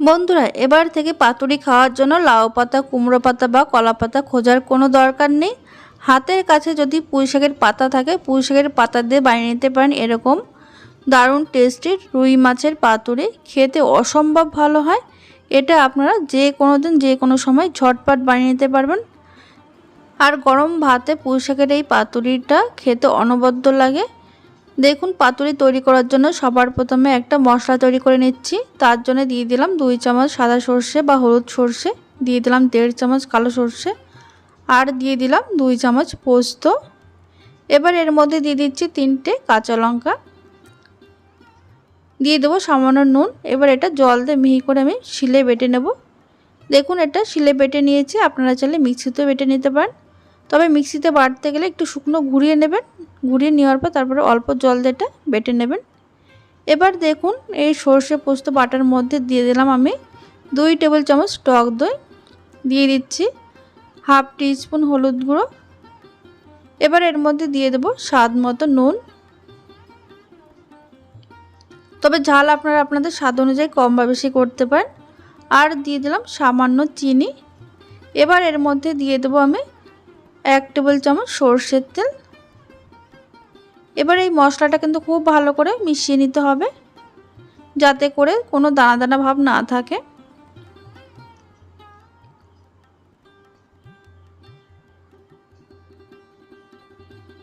বন্ধুরা, এবার থেকে পাতুরি খাওয়ার জন্য লাউ পাতা, কুমড়ো পাতা বা কলা পাতা খোঁজার কোনো দরকার নেই। হাতের কাছে যদি পুঁই শাকের পাতা থাকে, পুঁই শাকের পাতা দিয়ে বানিয়ে নিতে পারেন এরকম দারুণ টেস্টি রুই মাছের পাতুরি। খেতে অসম্ভব ভালো হয়। এটা আপনারা যে কোনো দিন, যে কোনো সময় ঝটপট বানিয়ে নিতে পারবেন। আর গরম ভাতে পুঁই শাকের এই পাতুরিটা খেতে অনবদ্য লাগে। দেখুন, পাতুরি তৈরি করার জন্য সবার প্রথমে একটা মশলা তৈরি করে নিচ্ছি। তার জন্য দিয়ে দিলাম দুই চামচ সাদা সর্ষে বা হলুদ সর্ষে, দিয়ে দিলাম দেড় চামচ কালো সর্ষে, আর দিয়ে দিলাম দুই চামচ পোস্ত। এবার এর মধ্যে দিয়ে দিচ্ছি তিনটে কাঁচা লঙ্কা। দিয়ে দেবো সামান্য নুন। এবার এটা জল দিয়ে মিহি করে আমি শিলে বেটে নেব। দেখুন, এটা শিলে বেটে নিয়েছি। আপনারা চাইলে মিক্সিতেও বেটে নিতে পারেন। তবে মিক্সিতে বাটতে গেলে একটু শুকনো ঘুরিয়ে নেবেন। ঘুরিয়ে নেওয়ার পর তারপরে অল্প জল দিয়ে এটা বেটে নেবেন। এবার দেখুন, এই সর্ষে পোস্ত বাটার মধ্যে দিয়ে দিলাম আমি দুই টেবিল চামচ টক দই। দিয়ে দিচ্ছি হাফ স্পুন হলুদ গুঁড়ো। এবার এর মধ্যে দিয়ে দেবো স্বাদ মতো নুন। তবে ঝাল আপনারা আপনাদের স্বাদ অনুযায়ী কম বা বেশি করতে পারেন। আর দিয়ে দিলাম সামান্য চিনি। এবার এর মধ্যে দিয়ে দেবো আমি এক টেবিল চামচ সর্ষের তেল। এবার এই মশলাটা কিন্তু খুব ভালো করে মিশিয়ে নিতে হবে, যাতে করে কোনো দানা দানা ভাব না থাকে।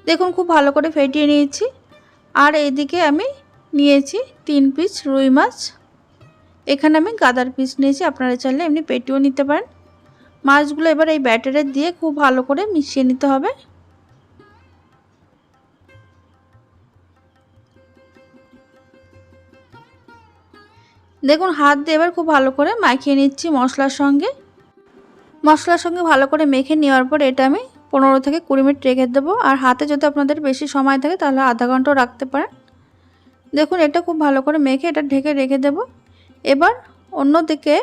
দেখুন, খুব ভালো করে ফেটিয়ে নিয়েছি। আর এদিকে আমি নিয়েছি তিন পিস রুই মাছ। এখানে আমি গাদার পিস নিয়েছি, আপনারা চাইলে এমনি পেটিও নিতে পারেন। মাছগুলো এবার এই ব্যাটারে দিয়ে খুব ভালো করে মিশিয়ে নিতে হবে। দেখুন, হাত দিয়ে এবার খুব ভালো করে মাখিয়ে নিচ্ছি মশলার সঙ্গে। মশলার সঙ্গে ভালো করে মেখে নেওয়ার পর এটা আমি পনেরো থেকে কুড়ি মিনিট রেখে দেবো। আর হাতে যদি আপনাদের বেশি সময় থাকে, তাহলে আধা ঘন্টাও রাখতে পারেন। দেখুন, এটা খুব ভালো করে মেখে এটা ঢেকে রেখে দেব। এবার অন্যদিকে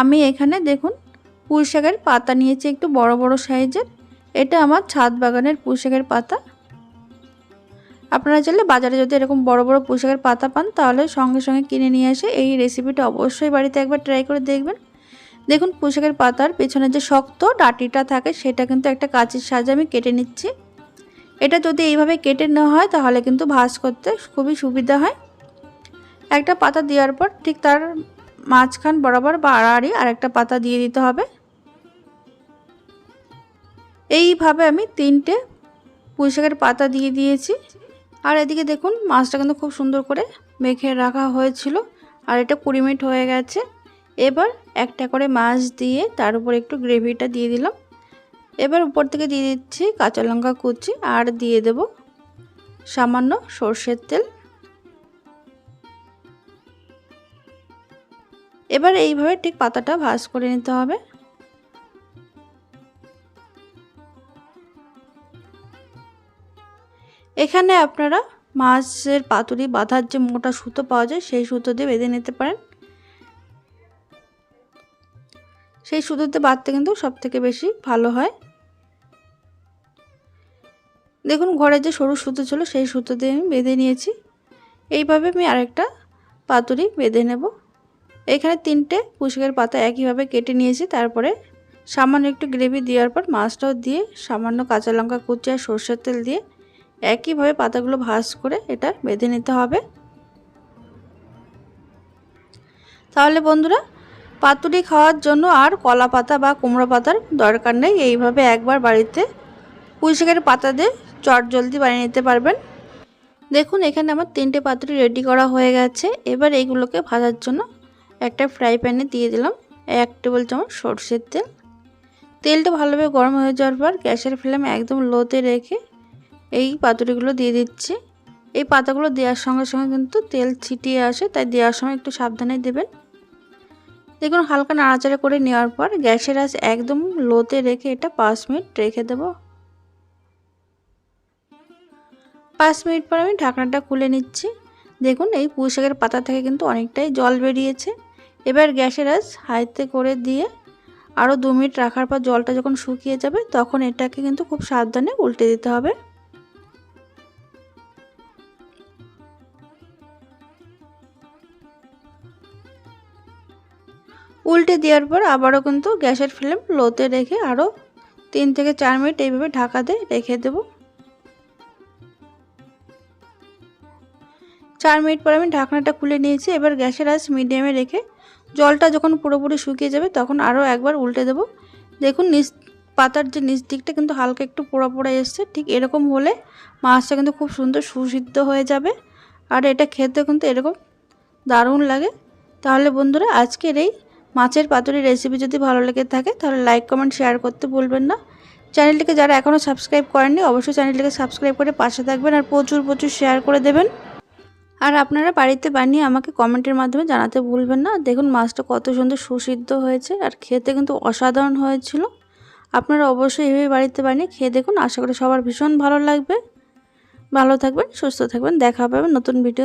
আমি এখানে দেখুন পুঁই শাকের পাতা নিয়েছি একটু বড় বড় সাইজের। এটা আমার ছাদ বাগানের পুঁই শাকের পাতা। আপনারা চাইলে বাজারে যদি এরকম বড় বড় পুঁই শাকের পাতা পান, তাহলে সঙ্গে সঙ্গে কিনে নিয়ে এসে এই রেসিপিটা অবশ্যই বাড়িতে একবার ট্রাই করে দেখবেন। দেখুন, পুঁই শাকের পাতার পেছনে যে শক্ত ডাটিটা থাকে, সেটা কিন্তু একটা কাঁচের সাহায্যে আমি কেটে নিচ্ছি। এটা যদি এইভাবে কেটে নেওয়া হয়, তাহলে কিন্তু ভাজ করতে খুবই সুবিধা হয়। একটা পাতা দেওয়ার পর ঠিক তার মাঝখান বরাবর বা আড়াআড়ি আরেকটা পাতা দিয়ে দিতে হবে। এইভাবে আমি তিনটে পুঁইশাকের পাতা দিয়ে দিয়েছি। আর এদিকে দেখুন, মাছটা কিন্তু খুব সুন্দর করে মেখে রাখা হয়েছিল আর এটা কুড়ি মিনিট হয়ে গেছে। এবার একটা করে মাছ দিয়ে তার উপর একটু গ্রেভিটা দিয়ে দিলাম। এবার উপর থেকে দিয়ে দিচ্ছি কাঁচা লঙ্কা কুচি আর দিয়ে দেব সামান্য সর্ষের তেল। এবার এইভাবে ঠিক পাতাটা ভাজ করে নিতে হবে। এখানে আপনারা মাছের পাতুরি বাঁধার যে মোটা সুতো পাওয়া যায়, সেই সুতো দিয়ে বেঁধে নিতে পারেন। সেই সুতোতে বাঁধতে কিন্তু সব থেকে বেশি ভালো হয়। দেখুন, ঘরে যে সরু সুতো ছিল, সেই সুতো দিয়ে আমি বেঁধে নিয়েছি। এইভাবে আমি আরেকটা পাতুরি বেঁধে নেব। এখানে তিনটে পুষকের পাতা একইভাবে কেটে নিয়েছি, তারপরে সামান্য একটু গ্রেভি দেওয়ার পর মাছটাও দিয়ে সামান্য কাঁচা লঙ্কা কুচি আর সর্ষের তেল দিয়ে একইভাবে পাতাগুলো ভাজ করে এটা বেঁধে নিতে হবে। তাহলে বন্ধুরা, পাতুরি খাওয়ার জন্য আর কলা পাতা বা কুমড়ো পাতার দরকার নেই, এইভাবে একবার বাড়িতে পুঁইশাকের পাতা দিয়ে চট জলদি বানিয়ে নিতে পারবেন। দেখুন, এখানে আমার তিনটে পাতুরি রেডি করা হয়ে গেছে, এবার এইগুলোকে ভাজার জন্য একটা ফ্রাই প্যানে দিয়ে দিলাম এক টেবিল চামচ সর্ষের তেল। তেলটা ভালোভাবে গরম হয়ে যাওয়ার পর গ্যাসের ফ্লেম একদম লোতে রেখে এই পাতুরিগুলো দিয়ে দিচ্ছি। এই পাতাগুলো দেওয়ার সঙ্গে সঙ্গে কিন্তু তেল ছিটিয়ে আসে, তাই দেওয়ার সময় একটু সাবধানে দেবেন। দেখুন, হালকা নাড়াচাড়া করে নেওয়ার পর গ্যাসের আঁচ একদম লোতে রেখে এটা পাঁচ মিনিট রেখে দেব। পাঁচ মিনিট পর আমি ঢাকনাটা খুলে নিচ্ছি। দেখুন, এই পুঁইশাকের পাতা থেকে কিন্তু অনেকটাই জল বেরিয়েছে। এবার গ্যাসের আঁচ হাইতে করে দিয়ে আরও দু মিনিট রাখার পর জলটা যখন শুকিয়ে যাবে, তখন এটাকে কিন্তু খুব সাবধানে উল্টে দিতে হবে। উল্টে দেওয়ার পর আবারও কিন্তু গ্যাসের ফ্লেম লোতে রেখে আরও তিন থেকে চার মিনিট এইভাবে ঢাকা দিয়ে রেখে দেবো। চার মিনিট পর আমি ঢাকনাটা খুলে নিয়েছি, এবার গ্যাসের আঁচ মিডিয়ামে রেখে জলটা যখন পুরোপুরি শুকিয়ে যাবে তখন আরও একবার উল্টে দেবো। দেখুন নিচ, পাতার যে নিচ দিকটা কিন্তু হালকা একটু পোড়া পোড়া এসছে, ঠিক এরকম হলে মাছটা কিন্তু খুব সুন্দর সুসিদ্ধ হয়ে যাবে। আর এটা খেতে কিন্তু এরকম দারুণ লাগে। তাহলে বন্ধুরা, আজকের এই মাছের পাতুরি রেসিপি যদি ভালো লেগে থাকে, তাহলে লাইক কমেন্ট শেয়ার করতে ভুলবেন না। চ্যানেলটিকে যারা এখনও সাবস্ক্রাইব করেননি, অবশ্যই চ্যানেলটিকে সাবস্ক্রাইব করে পাশে থাকবেন আর প্রচুর প্রচুর শেয়ার করে দেবেন। আর আপনারা বাড়িতে বানিয়ে আমাকে কমেন্টের মাধ্যমে জানাতে ভুলবেন না। দেখুন, মাছটা কত সুন্দর সুসিদ্ধ হয়েছে আর খেতে কিন্তু অসাধারণ হয়েছিল। আপনারা অবশ্যই এভাবে বাড়িতে বানিয়ে খেয়ে দেখুন। আশা করি সবার ভীষণ ভালো লাগবে। ভালো থাকবেন, সুস্থ থাকবেন। দেখা পাবেন নতুন ভিডিও